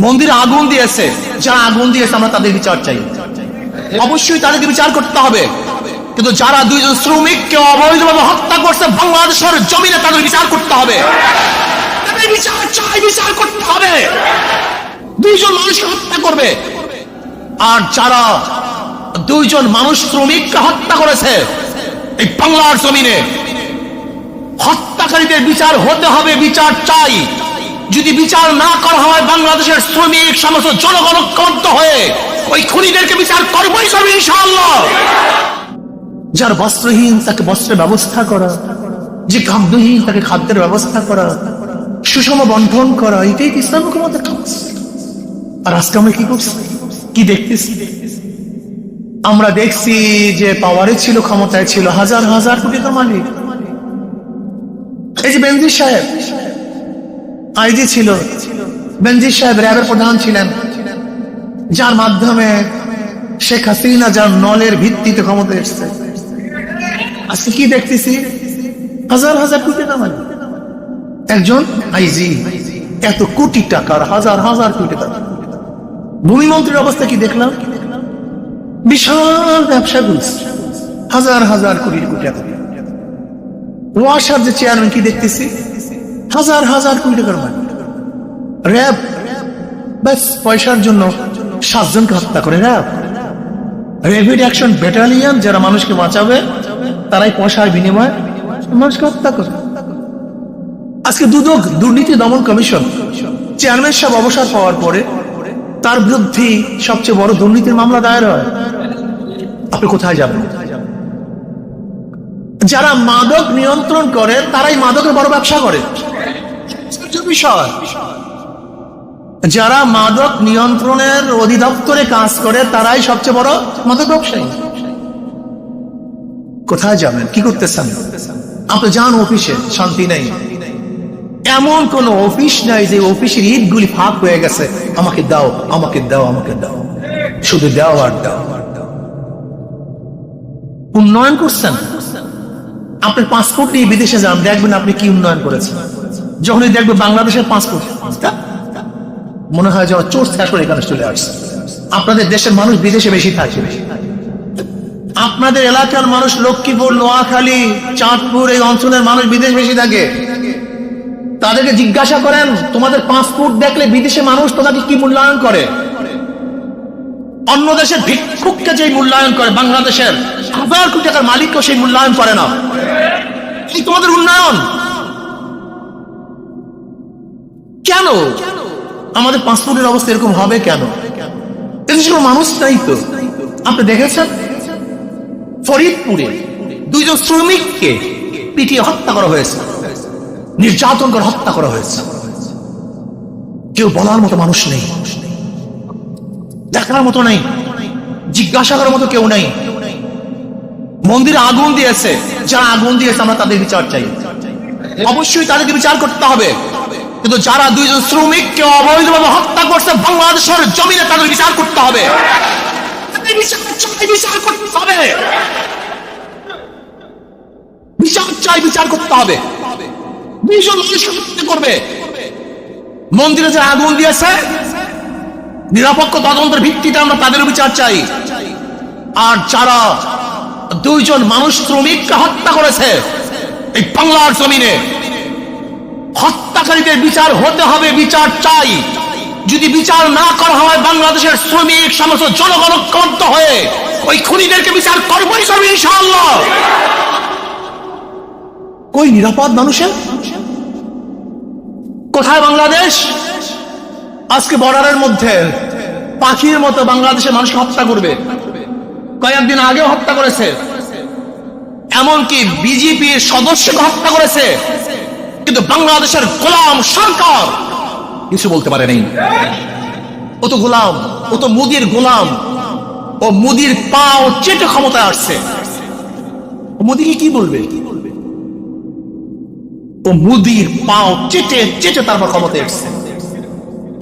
মন্দিরে আগুন দিয়েছে। যারা আগুন দিয়েছে, আমরা তাদের বিচার চাই। অবশ্যই তাদেরকে বিচার করতে হবে। কিন্তু যারা দুইজন শ্রমিককে অবৈধভাবে হত্যা করছে, বাংলাদেশের জমিনে তাদের বিচার করতে হবে। বিচার চাই, বিচার করতে হবে। দুইজন মানুষকে হত্যা করবে। আর যারা দুইজন মানুষ শ্রমিককে হত্যা করেছে, এই হত্যাকারীদের বিচার হতে হবে, বিচার চাই। যদি বিচার না করা হয় বাংলাদেশের শ্রমিক, সমস্ত জনগণ ঐক্যবদ্ধ হয়ে ওই খুনিদেরকে বিচার করবোই যার বস্ত্রহীন তাকে বস্ত্রের ব্যবস্থা করা, যে খাদ্যহীন তাকে খাদ্যের ব্যবস্থা করা, সুষম বন্টন করা, এটাই ইসলাম হুকুমতের কাজ আর আজকে আমরা কি করছি? কি দেখতেছি? আমরা দেখছি যে পাওয়ারে ছিল, ক্ষমতায় ছিল হাজার হাজার কোটি মালিক। এই যে বেনজির সাহেব আইজি ছিল বেনজির সাহেব র্যাবের প্রধান ছিলেন। যার মাধ্যমে শেখ হাসিনা যার নলের ভিত্তিতে ক্ষমতা এসছে। আজকে কি দেখতেছি? হাজার হাজার কোটি টাকা একজন আইজি, এত কোটি টাকার, হাজার হাজার কোটি টাকা ভূমিমন্ত্রীর অবস্থা কি দেখলাম? বিশাল ব্যবসা করছে হাজার হাজার কোটি কোটি টাকা। ওয়াসার যে চেয়ারম্যান কি দেখতেছি? হাজার হাজার কোটি টাকার মালিক। র্যাব, ব্যাস, পয়সার জন্য সাতজনকে হত্যা করে র্যাব। র্যাপিড অ্যাকশন ব্যাটালিয়ন যারা মানুষকে বাঁচাবে, তারাই পয়সার বিনিময়ে মানুষকে হত্যা করে আজকে দুদক দুর্নীতি দমন কমিশন চেয়ারম্যান সাহেব অবসর পাওয়ার পরে তার বিরুদ্ধে সবচেয়ে বড় দুর্নীতির মামলা দায়ের হয়। আপনি কোথায় যাবেন? যারা মাদক নিয়ন্ত্রণ করে, তারাই মাদকের বড় ব্যবসা করে। আশ্চর্য বিষয়। যারা মাদক নিয়ন্ত্রণের অধিদপ্তরে কাজ করে, তারাই সবচেয়ে বড় মাদক ব্যবসায়ী কোথায় যাবেন? কি করতেছেন? আপনি যান অফিসে, শান্তি নেই। এমন কোন অফিস নাই যে অফিসের ইট গুলি ফাঁক হয়ে গেছে। আমাকে দাও আমাকে দাও আমাকে দাও। শুধু দাও আর দাও। উন্নয়ন করছেন? আপনার পাসপোর্ট নিয়ে বিদেশে যান, দেখবেন আপনি কি উন্নয়ন করেছেন। যখনই দেখবে বাংলাদেশের পাসপোর্ট মনে হয় যেন চোর শেষ করে এখানে চলে আসছে। আপনাদের দেশের মানুষ বিদেশে বেশি থাকে। আপনাদের এলাকার মানুষ লক্ষ্মীপুর, নোয়াখালী, চাঁদপুর এই অঞ্চলের মানুষ বিদেশ বেশি থাকে। তাদেরকে জিজ্ঞাসা করেন, তোমাদের পাসপোর্ট দেখলে বিদেশে মানুষ তোমাকে কি মূল্যায়ন করে? অন্য দেশের ভিক্ষুককে যে মূল্যায়ন করে, বাংলাদেশের হাজার কোটি টাকার মালিককেও সেই মূল্যায়ন করে না। এই তোমাদের উন্নয়ন। কেন? আমাদের পাসপোর্টের অবস্থা এরকম হবে কেন? এদেশে মানুষ নাই তো। আপনি দেখেছেন? ফরিদপুরে দুইজন শ্রমিককে পিটিয়ে হত্যা করা হয়েছে। নির্যাতন করে হত্যা করা হয়েছে। কেউ বলার মতো মানুষ নেই। দেখার মতো নেই। জিজ্ঞাসা করার মতো কেউ নেই। মন্দিরে আগুন দিয়েছে। যারা আগুন দিয়েছে, আমরা তাদের বিচার চাই। অবশ্যই তাদেরকে বিচার করতে হবে। কিন্তু যারা দুইজন শ্রমিককে অবৈধভাবে হত্যা করছে, বাংলাদেশের জমিনে তাদের বিচার করতে হবে। বিচার মন্দিরে আগুন দিয়েছে, নিরপেক্ষ তদন্তের ভিত্তিতে আমরা তাদের বিচার চাই। আর যারা দুইজন মানুষ শ্রমিককে হত্যা করেছে, এই বাংলার জমিনে হত্যাকারীদের বিচার হতে হবে বিচার চাই। যদি বিচার না করা হয় বাংলাদেশের শ্রমিক সমস্ত জনগণ ঐক্যবদ্ধ হয়ে ওই খুনিদেরকে বিচার করবোই করবে ইনশাআল্লাহ। কই নিরাপদ মানুষের? কোথায় বাংলাদেশ? আজকে বর্ডারের মধ্যে পাখির মতো বাংলাদেশের মানুষকে হত্যা করবে। কয়েকদিন আগেও হত্যা করেছে। এমনকি বিজেপির সদস্যকে হত্যা করেছে। কিন্তু বাংলাদেশের গোলাম সরকার কিছু বলতে পারে নাই। ও তো গোলাম, ও তো মুদির গোলাম, ও মুদির পাও চেটে ক্ষমতায় আসছে। মোদিকে কি বলবে? ও মুদির পাও চেটে চেটে তারপর ক্ষমতায় এসছে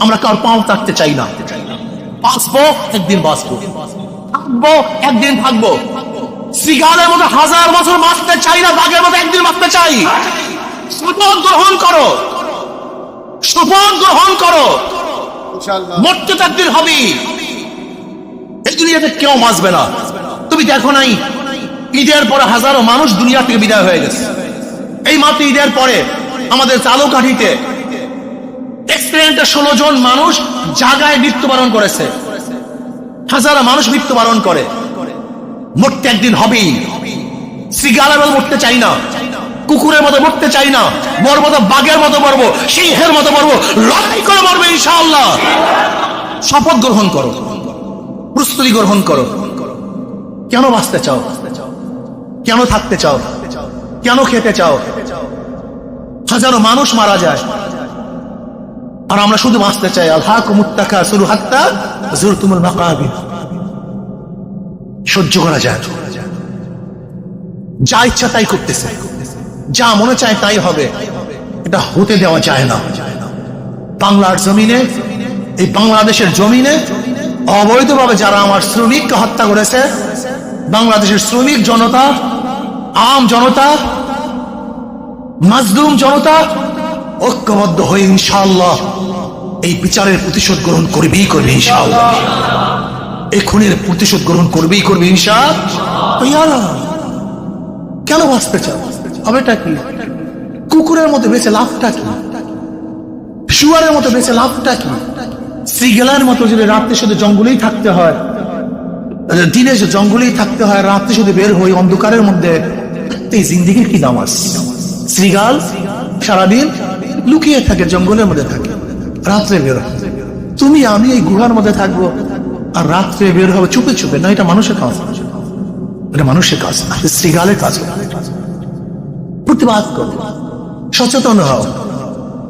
আমরা কার পাও থাকতে চাই না। বাঁচবো, একদিন বাঁচবো। থাকব, একদিন থাকব। সিগারের মতো হাজার বছর বাঁচতে চাই না, বাঘের মতো একদিন বাঁচতে চাই। শপথ গ্রহণ করো। শপথ গ্রহণ করো। মরতে এই দুনিয়াতে কেউ বাঁচবে না। তুমি দেখো নাই ঈদের পরে হাজারো মানুষ দুনিয়া থেকে বিদায় হয়ে গেছে। এই মাত্র ঈদের পরে আমাদের চালুকাঠিতে এক্সিডেন্টে ষোলো জন মানুষ জায়গায় মৃত্যুবরণ করেছে। হাজারো মানুষ মৃত্যুবরণ করে। মরতে একদিন হবেই। শ্রীগালের মতো মরতে চাই না। কুকুরের মতো মরতে চাই না। মরবো তো বাঘের মতো মরবো, সিংহের মতো মরবো, লড়াই করে মরবে ইনশাআল্লাহ। শপথ গ্রহণ করো, প্রস্তুতি গ্রহণ করো। কেন বাঁচতে চাও? কেন থাকতে চাও? কেন খেতে চাও? হাজারো মানুষ মারা যায়। আর আমরা শুধু বাঁচতে চাই। আল্লাহ কুমুত্তাকা শুরু হাত্তা জুর তুমুল মাকাবির। সহ্য করা যায় যা ইচ্ছা তাই করতেছে। যা মনে চায় তাই হবে। এটা হতে দেওয়া যায় না। বাংলার জমিনে, এই বাংলাদেশের জমিনে, অবৈধভাবে যারা আমার শ্রমিককে হত্যা করেছে, বাংলাদেশের শ্রমিক জনতা, আম জনতা, মাজলুম জনতা, ঐক্যবদ্ধ হয়ে ইনশাল্লাহ এই বিচারের প্রতিশোধ গ্রহণ করবেই করবে ইনশাআল্লাহ। এই খুনের প্রতিশোধ গ্রহণ করবেই করবে ইনশাআল্লাহ। কেন বাঁচতে চাও? হবেটা কি? কুকুরের মতো বেঁচে লাভটা কি? শুয়ারের মতো বেঁচে লাভটা কি? শ্রীগেলার মতো যদি রাত্রে শুধু জঙ্গলেই থাকতে হয় দিনে জঙ্গলেই থাকতে হয় রাত্রে শুধু বের হই অন্ধকারের মধ্যে এই জিন্দিগির কি দাম আছে? শ্রীগাল সারাদিন লুকিয়ে থাকে, জঙ্গলের মধ্যে থাকে, রাত্রে বের তুমি, আমি এই গুহার মধ্যে থাকব, আর রাত্রে বের হবে চুপে চুপে। না, এটা মানুষের কাজ। এটা মানুষের কাজ শ্রীগালের কাজ। প্রতিবাদ করো। সচেতন হও।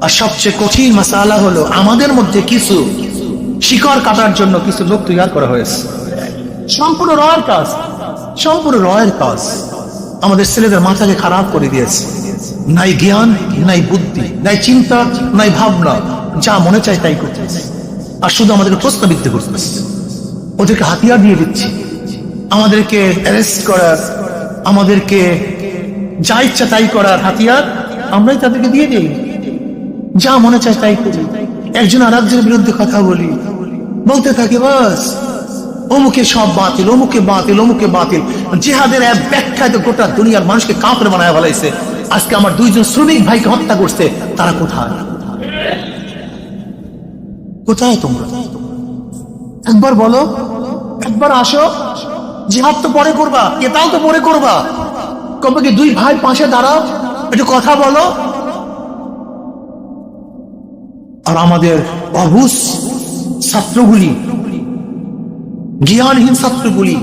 আর সবচেয়ে কঠিন মাসালা হলো আমাদের মধ্যে কিছু শিকড় কাটার জন্য কিছু লোক তৈরি করা হয়েছে। সম্পূর্ণ রয়ের কাজ। সম্পূর্ণ রয়ের কাজ। আমাদের ছেলেদের মাথাকে খারাপ করে দিয়েছে। নাই জ্ঞান, নাই বুদ্ধি, নাই চিন্তা, নাই ভাবনা। যা মনে চায় তাই করতেছে। আর শুধু আমাদেরকে প্রশ্নবিদ্ধ করতেছে। ওদেরকে হাতিয়ার দিয়ে দিচ্ছি। আমাদেরকে অ্যারেস্ট করার আমাদেরকে যা ইচ্ছা তাই করার হাতিয়ার আমরাই তাদেরকে দিয়ে দিই। যা মনে চায় তাই করি। একজন আর একজনের বিরুদ্ধে কথা বলি। বলতে থাকে, বাস, অমুকে সব বাতিল, অমুকে বাতিল অমুকে বাতিল। জেহাদের এক ব্যাখ্যায় তো গোটা দুনিয়ার মানুষকে কাঁপড়ে বানায় ফেলাইছে। আজকে আমার দুইজন শ্রমিক ভাইকে হত্যা করছে। তারা কোথায়? কোথায় তোমরা? একবার বলো, একবার আসো। জিহাদ তো পরে করবা এটাও তো পরে করবা। কবে কি দুই ভাই পাশে দাঁড়াও, একটু কথা বলো। আর আমাদের অবুস ছাত্রগুলি, জ্ঞানহীন ছাত্রগুলি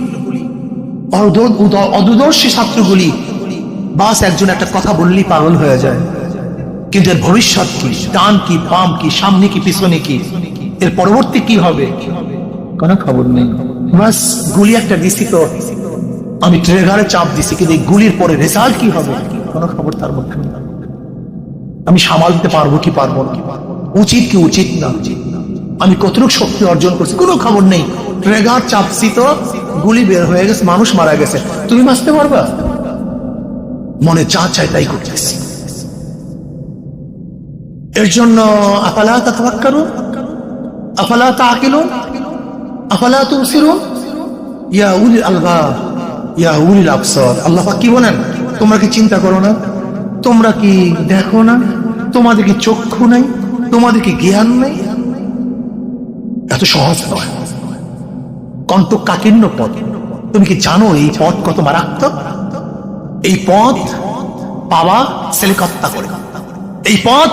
অদূরদর্শী ছাত্রগুলি, বাস একজন একটা কথা বললেই পাগল হয়ে যায়। কিন্তু এর ভবিষ্যৎ কি? ডান কি, বাম কি, সামনে কি, পিছনে কি? এর পরবর্তী কি হবে? কোনো খবর নেই। বাস গুলি একটা দিছি তো আমি ট্রেগারে চাপ দিছি, কিন্তু এই গুলির পরে রেজাল্ট কি হবে? কোনো খবর তার মধ্যে আমি সামাল দিতে পারব কি পারব না? উচিত কি উচিত না? আমি কতটুকু শক্তি অর্জন করছি, কোনো খবর নেই। ট্রেগার চাপছি তো, গুলি বের হয়ে গেছে, মানুষ মারা গেছে। তুমি বাঁচতে পারবা? মনে যা চাই তাই করতেছি। এর জন্য আফালা তা তাতাক্কারু আফালা তা তাকিলুন আফালা তুবসিরুন, ইয়া উলিল আলবাব। ইয়া উলিল আল্লাহ কি বলেন? তোমরা কি চিন্তা করো না? তোমরা কি দেখো না? তোমাদের কি চক্ষু নাই? তোমাদের কি জ্ঞান নাই? এত সহজ নয়। কণ্ঠ কাকিন্ন পথ। তুমি কি জানো এই পথ কত মারাত্মক? এই পথ বাবা ছেলেকে হত্যা করে। এই পথ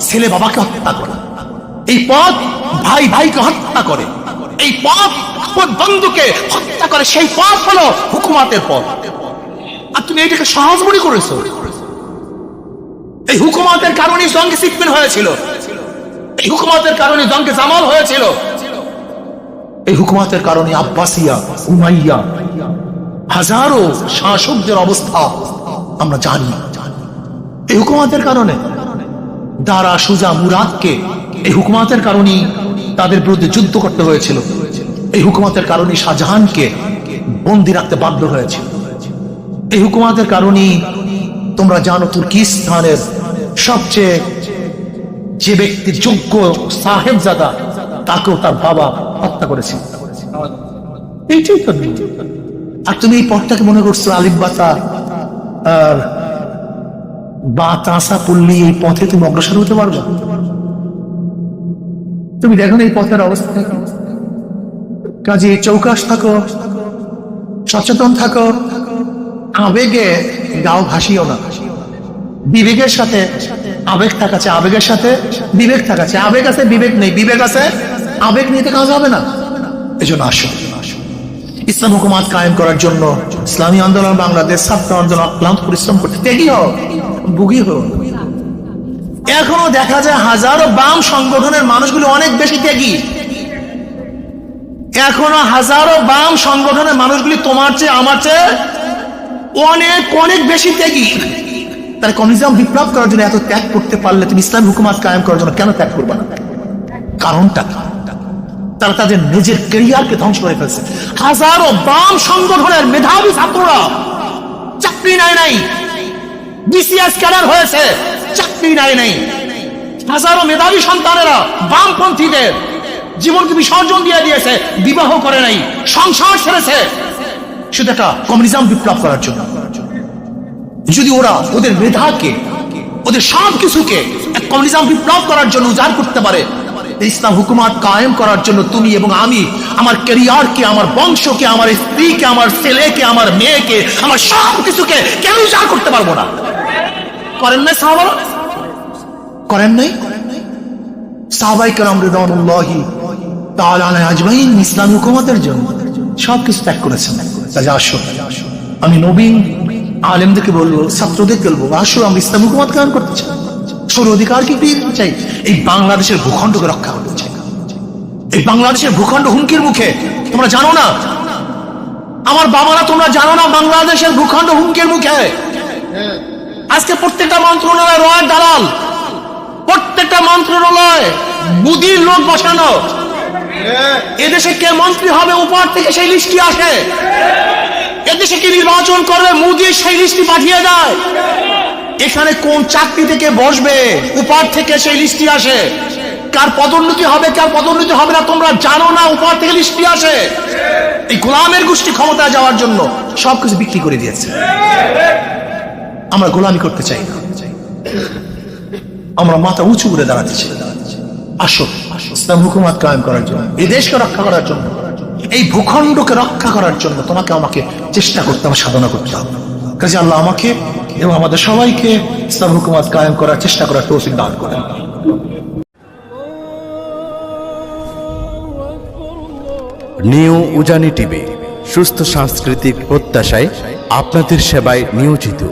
ছেলে বাবাকে হত্যা করে। এই পথ ভাই ভাইকে হত্যা করে। এই পথ আপন বন্ধুকে হত্যা করে, সেই পথ হলো হুকুমাতের পথ। আর তুমি এটাকে সহজ মনে করেছ? এই হুকুমাতের কারণে জঙ্গে সিকমেন হয়েছিল। এই হুকুমাতের কারণে জঙ্গে জামাল হয়েছিল। এই হুকুমাতের কারণে আব্বাসিয়া, উমাইয়া, হাজারো শাসকদের অবস্থা আমরা জানি। এই হুকুমাতের কারণে দারা, সুজা, মুরাদকে এই হুকুমাতের কারণেই তাদের বিরুদ্ধে যুদ্ধ করতে হয়েছিল। এই হুকুমাতের কারণে শাহজাহানকে বন্দি রাখতে বাধ্য হয়েছিল। এই হুকুমাতের কারণেই তোমরা জানো তুর্কিস্তানের সবচেয়ে যে ব্যক্তি যোগ্য সাহেবজাদা, তাকেও তার বাবা হত্যা করেছে এইটাই তো আর তুমি এই পথটাকে মনে করছ, আলিফ বাতা আর বা তাসা পড়লি এই পথে তুমি অগ্রসর হতে পারবে? তুমি দেখো এই পথের অবস্থা। কাজে চৌকাশ থাকো, সচেতন থাকো, আবেগে গাও ভাসিও না। বিবেকের সাথে আবেগ থাকাছে আবেগের সাথে বিবেক থাকাছে আবেগ আছে, বিবেক নেই। বিবেক আছে, আবেগ নিতে কাজ হবে না। এই জন্য আসো। ইসলাম হুকুমাত কায়েম করার জন্য ইসলামী আন্দোলন বাংলাদেশ, ছাত্র আন্দোলন ক্লান্ত পরিশ্রম করতে। ত্যাগী হোক ভুগি হোক এখনও দেখা যায় হাজারো বাম সংগঠনের মানুষগুলো অনেক বেশি ত্যাগী। এখনও হাজারো বাম সংগঠনের মানুষগুলি তোমার চেয়ে, আমার চেয়ে অনেক অনেক বেশি ত্যাগী। তারা কমিউনিজম বিপ্লব করার জন্য এত ত্যাগ করতে পারলে তুমি ইসলাম হুকুমাত কায়েম করার জন্য কেন ত্যাগ করবে না? কারণটা তারা তাদের নিজের কেরিয়ারকে ধ্বংস করে ফেলছে। হাজারো বাম সংগঠনের মেধাবী ছাত্ররা চাকরি নাই নাই বিসিএস ক্যাডার হয়েছে। চাকরি হাজারো মেধাবী সন্তানেরা বামপন্থীদের জীবনকে বিসর্জন দিয়ে দিয়েছে, বিবাহ করে নাই, সংসার ছেড়েছে। শুধু একটা কমিউনিজম বিপ্লব করার জন্য। যদি ওরা ওদের মেধাকে, ওদের সব কিছুকে এক কমিউনিজম বিপ্লব করার জন্য উজাড় করতে পারে ইসলাম হুকুমাত কায়েম করার জন্য তুমি এবং আমি আমার ক্যারিয়ারকে, আমার বংশকে, আমার স্ত্রীকে, আমার ছেলেকে, আমার মেয়েকে, আমার সব কিছুকে কেন উজাড় করতে পারব না? করেন নাই করেন নাই? সাহাবাই কালাম রিদানুল্লাহি আজমাইন ইসলাম হুকুমতের জন্য ত্যাগ করেছেন। আসো, আমি নবীন আলেমদেরকে বলব, ছাত্রদেরকে বলব, আসো ইসলাম হুকুমত করতে চাই। অধিকার কি চাই। এই বাংলাদেশের ভূখণ্ডকে রক্ষা করতে চাই। এই বাংলাদেশের ভূখণ্ড হুমকির মুখে তোমরা জানো না? আমার বাবারা তোমরা জানো না বাংলাদেশের ভূখণ্ড হুমকির মুখে? আজকে প্রত্যেকটা মন্ত্রণালয় রয়ের দালাল। প্রত্যেকটা মন্ত্রণালয় বুদির লোক বসানো। এদেশে কে মন্ত্রী হবে উপর থেকে সেই লিস্টটি আসে। এদেশে কি নির্বাচন করবে মুদি সেই লিস্টটি পাঠিয়ে দেয়। এখানে কোন চাকরি থেকে বসবে উপর থেকে সেই লিস্টটি আসে। কার পদোন্নতি হবে, কার পদোন্নতি হবে না তোমরা জানো না, উপর থেকে লিস্টটি আসে। এই গোলামের গোষ্ঠী ক্ষমতায় যাওয়ার জন্য সবকিছু বিক্রি করে দিয়েছে। আমরা গোলামি করতে চাই। না আমরা মাথা উঁচু করে দাঁড়াতে চাই। আসো ইসলাম হুকুমাত কায়েম করার জন্য, এই দেশকে রক্ষা করার জন্য, এই ভূখণ্ডকে রক্ষা করার জন্য তোমাকে আমাকে চেষ্টা করতে হবে, সাধনা করতে হবে। কাজে আল্লাহ আমাকে এবং আমাদের সবাইকে ইসলাম হুকুমাত কায়েম করার চেষ্টা করার তৌফিক দান করেন। নিউ উজানি টিভি, সুস্থ সাংস্কৃতিক প্রত্যাশায় আপনাদের সেবায় নিয়োজিত।